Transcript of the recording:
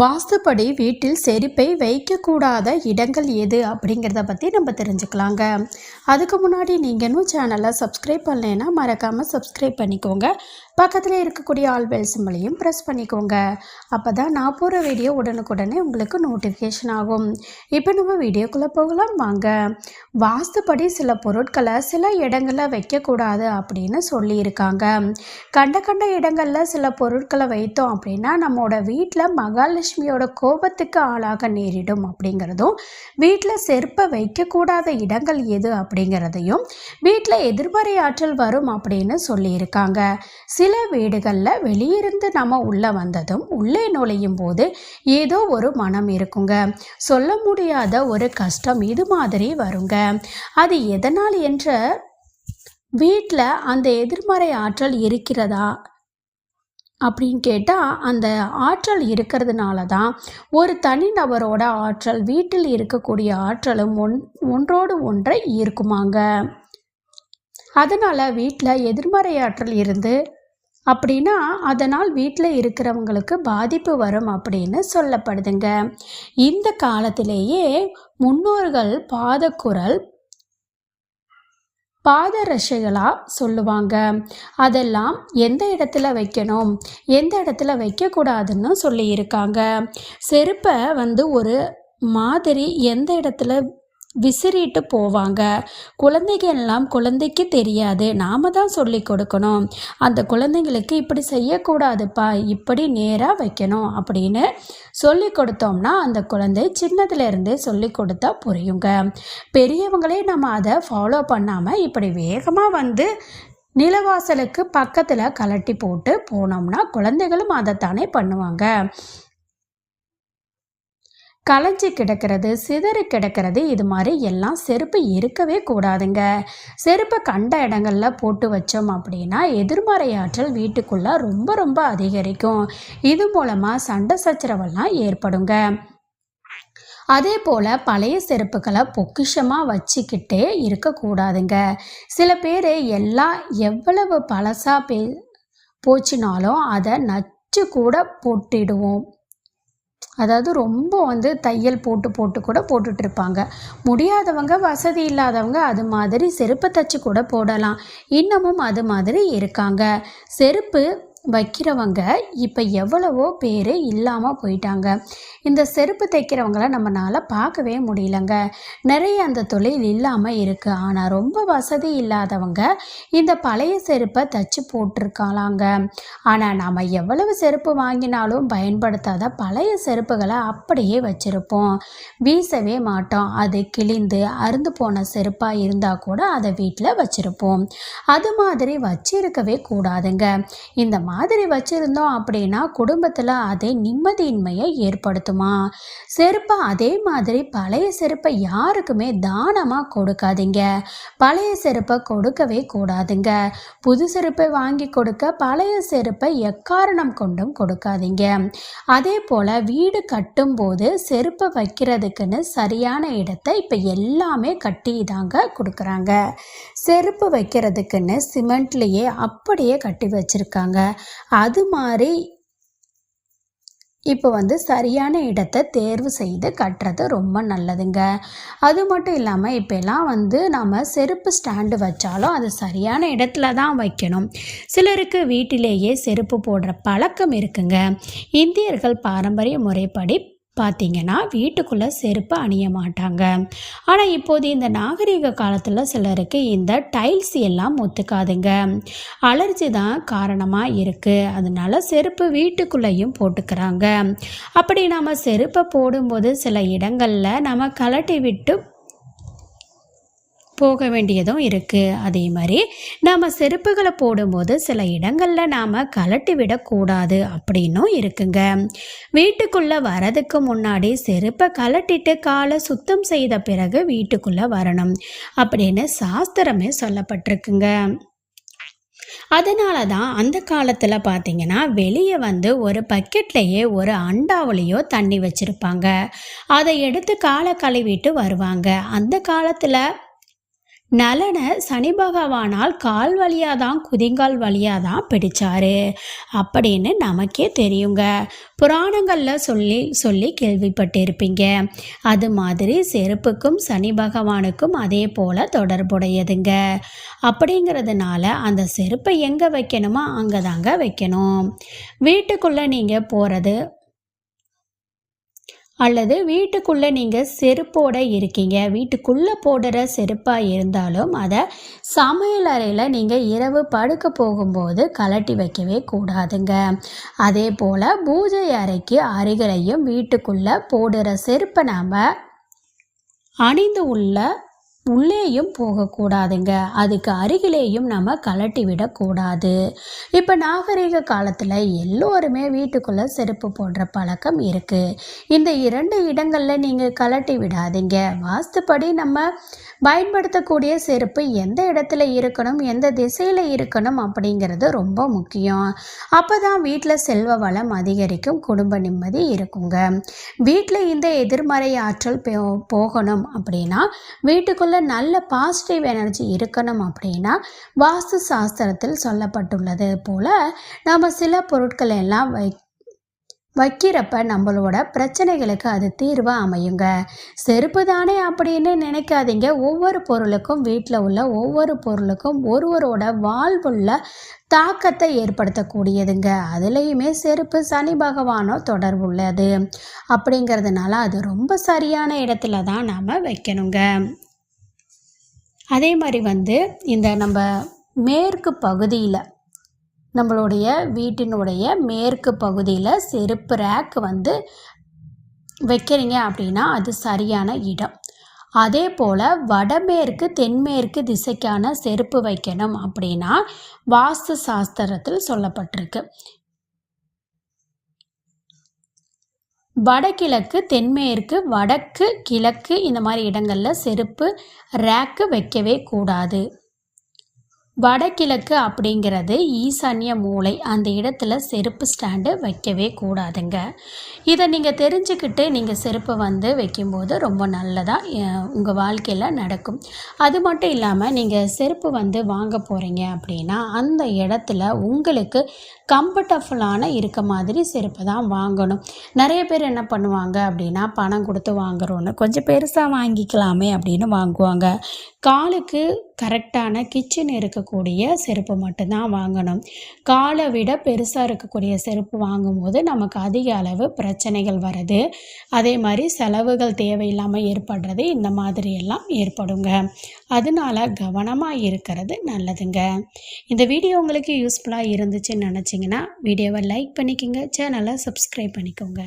வாஸ்துப்படி வீட்டில் செருப்பை வைக்கக்கூடாத இடங்கள் எது அப்படிங்கிறத பற்றி நம்ம தெரிஞ்சுக்கலாங்க. அதுக்கு முன்னாடி நீங்கள் இன்னும் சேனலை சப்ஸ்கிரைப் பண்ணலைன்னா மறக்காமல் சப்ஸ்கிரைப் பண்ணிக்கோங்க. பக்கத்தில் இருக்கக்கூடிய ஆல் பெல் சிம்பிளையும் ப்ரெஸ் பண்ணிக்கோங்க. அப்போ தான் நான் போகிற வீடியோ உடனுக்குடனே உங்களுக்கு நோட்டிஃபிகேஷன் ஆகும். இப்போ நம்ம வீடியோக்குள்ளே போகலாம் வாங்க. வாஸ்துப்படி சில பொருட்களை சில இடங்களில் வைக்கக்கூடாது அப்படின்னு சொல்லியிருக்காங்க. கண்ட கண்ட இடங்களில் சில பொருட்களை வைத்தோம் அப்படின்னா நம்மளோட வீட்டில் மகாலட்சுமியோட கோபத்துக்கு ஆளாக நேரிடும் அப்படிங்கிறதும் வீட்டில் செருப்பை வைக்கக்கூடாத இடங்கள் எது அப்படிங்கிறதையும் வீட்டில் எதிர்மறை ஆற்றல் வரும் அப்படின்னு சொல்லியிருக்காங்க. சில வீடுகளில் வெளியிருந்து நம்ம உள்ளே வந்ததும் உள்ளே நுழையும் போது ஏதோ ஒரு மனம் இருக்குங்க. சொல்ல முடியாத ஒரு கஷ்டம் இது மாதிரி வருங்க. அது எதனால் என்ற வீட்டில் அந்த எதிர்மறை ஆற்றல் இருக்கிறதா அப்படின்னு கேட்டால் அந்த ஆற்றல் இருக்கிறதுனால தான் ஒரு தனிநபரோட ஆற்றல் வீட்டில் இருக்கக்கூடிய ஆற்றலும் ஒன் ஒன்றோடு ஒன்றை ஈர்க்குமாங்க. அதனால் வீட்டில் எதிர்மறை ஆற்றல் இருந்து அப்படின்னா அதனால் வீட்டில் இருக்கிறவங்களுக்கு பாதிப்பு வரும் அப்படின்னு சொல்லப்படுதுங்க. இந்த காலத்திலேயே முன்னோர்கள் பாதக்குரல் பாதரசைகளாக சொல்லுவாங்க. அதெல்லாம் எந்த இடத்துல வைக்கணும் எந்த இடத்துல வைக்கக்கூடாதுன்னு சொல்லியிருக்காங்க. செருப்பை வந்து ஒரு மாதிரி எந்த இடத்துல விசிறிட்டு போவாங்க. குழந்தைங்க எல்லாம் குழந்தைக்கு தெரியாது. நாம தான் சொல்லி கொடுக்கணும். அந்த குழந்தைங்களுக்கு இப்படி செய்யக்கூடாதுப்பா. இப்படி நேராக வைக்கணும் அப்படின்னு சொல்லி கொடுத்தோம்னா அந்த குழந்தை சின்னதுலேருந்தே சொல்லி கொடுத்தா புரியுங்க. பெரியவங்களே நம்ம அதை ஃபாலோ பண்ணாமல் இப்படி வேகமாக வந்து நிலவாசலுக்கு பக்கத்தில் கலட்டி போட்டு போனோம்னா குழந்தைகளும் அதைத்தானே பண்ணுவாங்க. களைஞ்சி கிடக்கிறது சிதறி கிடக்கிறது இது மாதிரி எல்லாம் செருப்பு இருக்கவே கூடாதுங்க. செருப்பை கண்ட இடங்களில் போட்டு வச்சோம் அப்படின்னா எதிர்மறை ஆற்றல் வீட்டுக்குள்ளே ரொம்ப ரொம்ப அதிகரிக்கும். இது மூலமாக சண்டை சச்சரவெல்லாம் ஏற்படுங்க. அதே போல் பழைய செருப்புகளை பொக்கிஷமாக வச்சுக்கிட்டே இருக்கக்கூடாதுங்க சில பேர் எல்லாம் எவ்வளவு பழசாக பே போச்சுனாலும் அதை நச்சு கூட போட்டிடுவோம். அதாவது ரொம்ப வந்து தையல் போட்டு போட்டு கூட போட்டுட்ருப்பாங்க. முடியாதவங்க வசதி இல்லாதவங்க அது மாதிரி செருப்பை தச்சு கூட போடலாம். இன்னமும் அது மாதிரி இருக்காங்க. செருப்பு வைக்கிறவங்க இப்போ எவ்வளவோ பேர் இல்லாமல் போயிட்டாங்க. இந்த செருப்பு தைக்கிறவங்கள நம்மளால் பார்க்கவே முடியலங்க. நிறைய அந்த தொழில் இல்லாமல் இருக்குது ஆனால் ரொம்ப வசதி இல்லாதவங்க இந்த பழைய செருப்பை தச்சு போட்டிருக்காளாங்க. ஆனால் நாம் எவ்வளவு செருப்பு வாங்கினாலும் பயன்படுத்தாத பழைய செருப்புகளை அப்படியே வச்சுருப்போம். வீசவே மாட்டோம். அது கிழிந்து அருந்து போன செருப்பாக இருந்தால் கூட அதை வீட்டில் வச்சுருப்போம். அது மாதிரி வச்சிருக்கவே கூடாதுங்க. இந்த மாதிரி மாதிரி வச்சுருந்தோம் அப்படின்னா குடும்பத்தில் அதே நிம்மதியின்மையை ஏற்படுத்துமா? செருப்பை அதே மாதிரி பழைய செருப்பை யாருக்குமே தானமாக கொடுக்காதீங்க. பழைய செருப்பை கொடுக்கவே கூடாதுங்க. புது செருப்பை வாங்கி கொடுக்க பழைய செருப்பை எக்காரணம் கொண்டும் கொடுக்காதீங்க. அதே போல் வீடு கட்டும்போது செருப்பை வைக்கிறதுக்குன்னு சரியான இடத்தை இப்போ எல்லாமே கட்டி தாங்க கொடுக்குறாங்க. செருப்பு வைக்கிறதுக்குன்னு சிமெண்ட்லேயே அப்படியே கட்டி வச்சுருக்காங்க. அது மாதிரி இப்போ வந்து சரியான இடத்தை தேர்வு செய்து கட்டுறது ரொம்ப நல்லதுங்க. அது மட்டும் இல்லாமல் இப்போலாம் வந்து நம்ம செருப்பு ஸ்டாண்டு வச்சாலும் அது சரியான இடத்துல தான் வைக்கணும். சிலருக்கு வீட்டிலேயே செருப்பு போடுற பழக்கம் இருக்குங்க. இந்தியர்கள் பாரம்பரிய முறைப்படி பார்த்தீங்கன்னா வீட்டுக்குள்ளே செருப்பு அணிய மாட்டாங்க. ஆனால் இப்போது இந்த நாகரிக காலத்தில் சிலருக்கு இந்த டைல்ஸ் எல்லாம் ஒத்துக்காதுங்க. அலர்ஜி தான் காரணமாக இருக்குது அதனால செருப்பு வீட்டுக்குள்ளேயும் போட்டுக்கிறாங்க. அப்படி நம்ம செருப்பை போடும்போது சில இடங்களில் நம்ம கலட்டி விட்டு போக வேண்டியதும் இருக்குது அதே மாதிரி நாம் செருப்புகளை போடும்போது சில இடங்களில் நாம் கலட்டி விடக்கூடாது அப்படின்னும் இருக்குங்க. வீட்டுக்குள்ளே வரதுக்கு முன்னாடி செருப்பை கலட்டிட்டு காலை சுத்தம் செய்த பிறகு வீட்டுக்குள்ளே வரணும் அப்படின்னு சாஸ்திரமே சொல்லப்பட்டிருக்குங்க. அதனால தான் அந்த காலத்தில் பார்த்தீங்கன்னா வெளியே வந்து ஒரு பக்கெட்லேயே ஒரு அண்டாவிலையோ தண்ணி வச்சுருப்பாங்க. அதை எடுத்து காலை கழுவிட்டு வருவாங்க. அந்த காலத்தில் நலனை சனி பகவானால் கால் வழியாக தான் குதிங்கால் வழியாக தான் பிடிச்சாரு. அப்படின்னு நமக்கே தெரியுங்க. புராணங்களில் சொல்லி சொல்லி கேள்விப்பட்டிருப்பீங்க. அது மாதிரி செருப்புக்கும் சனி பகவானுக்கும் அதே போல் தொடர்புடையதுங்க. அப்படிங்கிறதுனால அந்த செருப்பை எங்கே வைக்கணுமோ அங்கே தாங்க வைக்கணும். வீட்டுக்குள்ளே நீங்கள் போகிறது அல்லது வீட்டுக்குள்ளே நீங்கள் செருப்போடு இருக்கீங்க. வீட்டுக்குள்ளே போடுற செருப்பாக இருந்தாலும் அதை சமையல் அறையில் நீங்கள் இரவு படுக்க போகும்போது கலட்டி வைக்கவே கூடாதுங்க. அதே போல் பூஜை அறைக்கு அருகிலையும் வீட்டுக்குள்ளே போடுற செருப்பை நாம் அணிந்து உள்ள உள்ளேயும் போகக்கூடாதுங்க. அதுக்கு அருகிலேயும் நம்ம கலட்டி விடக்கூடாது. இப்போ நாகரிக காலத்தில் எல்லோருமே வீட்டுக்குள்ளே செருப்பு போடுற பழக்கம் இருக்குது இந்த இரண்டு இடங்களில் நீங்கள் கலட்டி விடாதீங்க. வாஸ்துப்படி நம்ம பயன்படுத்தக்கூடிய செருப்பு எந்த இடத்துல இருக்கணும் எந்த திசையில் இருக்கணும் அப்படிங்கிறது ரொம்ப முக்கியம். அப்போ தான் வீட்டில் செல்வ வளம் அதிகரிக்கும் குடும்ப நிம்மதி இருக்குங்க. வீட்டில் இந்த எதிர்மறை ஆற்றல் போகணும் அப்படின்னா வீட்டுக்குள்ளே உங்களுக்குள்ள நல்ல பாசிட்டிவ் எனர்ஜி இருக்கணும் அப்படின்னா வாஸ்து சாஸ்திரத்தில் சொல்லப்பட்டுள்ளது போல் நம்ம சில பொருட்களை எல்லாம் வை வைக்கிறப்ப நம்மளோட பிரச்சனைகளுக்கு அது தீர்வாக அமையுங்க. செருப்பு தானே அப்படின்னு நினைக்காதீங்க. ஒவ்வொரு பொருளுக்கும் வீட்டில் உள்ள ஒவ்வொரு பொருளுக்கும் ஒருவரோட வாழ்வுள்ள தாக்கத்தை ஏற்படுத்தக்கூடியதுங்க. அதுலேயுமே செருப்பு சனி பகவானோ தொடர்புள்ளது அப்படிங்கிறதுனால அது ரொம்ப சரியான இடத்துல தான் நாம் வைக்கணுங்க. அதே மாதிரி வந்து இந்த நம்ம மேற்கு பகுதியில் நம்மளுடைய வீட்டினுடைய மேற்கு பகுதியில் செருப்பு ரேக் வந்து வைக்கிறீங்க அப்படின்னா அது சரியான இடம். அதே போல் வடமேற்கு தென்மேற்கு திசைக்கான செருப்பு வைக்கணும் அப்படின்னா வாஸ்து சாஸ்திரத்தில் சொல்லப்பட்டிருக்கு. வடகிழக்கு தென்மேற்கு வடக்கு கிழக்கு இந்த மாதிரி இடங்களில் செருப்பு ரேக்கு வைக்கவே கூடாது. வடகிழக்கு அப்படிங்கிறது ஈசான்ய மூளை. அந்த இடத்துல செருப்பு ஸ்டாண்டு வைக்கவே கூடாதுங்க. இதை நீங்கள் தெரிஞ்சுக்கிட்டு நீங்கள் செருப்பை வந்து வைக்கும்போது ரொம்ப நல்லதாக உங்கள் வாழ்க்கையில் நடக்கும். அது மட்டும் இல்லாமல் நீங்கள் செருப்பு வந்து வாங்க போகிறீங்க அப்படின்னா அந்த இடத்துல உங்களுக்கு கம்ஃபர்டபுளான இருக்க மாதிரி செருப்பு தான் வாங்கணும். நிறைய பேர் என்ன பண்ணுவாங்க அப்படின்னா பணம் கொடுத்து வாங்குறோன்னு கொஞ்சம் பெருசாக வாங்கிக்கலாமே அப்படின்னு வாங்குவாங்க. காலுக்கு கரெக்டான கிச்சன் இருக்கக்கூடிய செருப்பு மட்டும்தான் வாங்கணும். காலை விட பெருசாக இருக்கக்கூடிய செருப்பு வாங்கும்போது நமக்கு அதிக அளவு பிரச்சனைகள் வருது அதே மாதிரி செலவுகள் தேவையில்லாமல் ஏற்படுறது இந்த மாதிரியெல்லாம் ஏற்படுங்க. அதனால கவனமாக இருக்கிறது நல்லதுங்க. இந்த வீடியோ உங்களுக்கு யூஸ்ஃபுல்லாக இருந்துச்சுன்னு நினச்சிங்கன்னா வீடியோவை லைக் பண்ணிக்கோங்க. சேனலை சப்ஸ்கிரைப் பண்ணிக்கோங்க.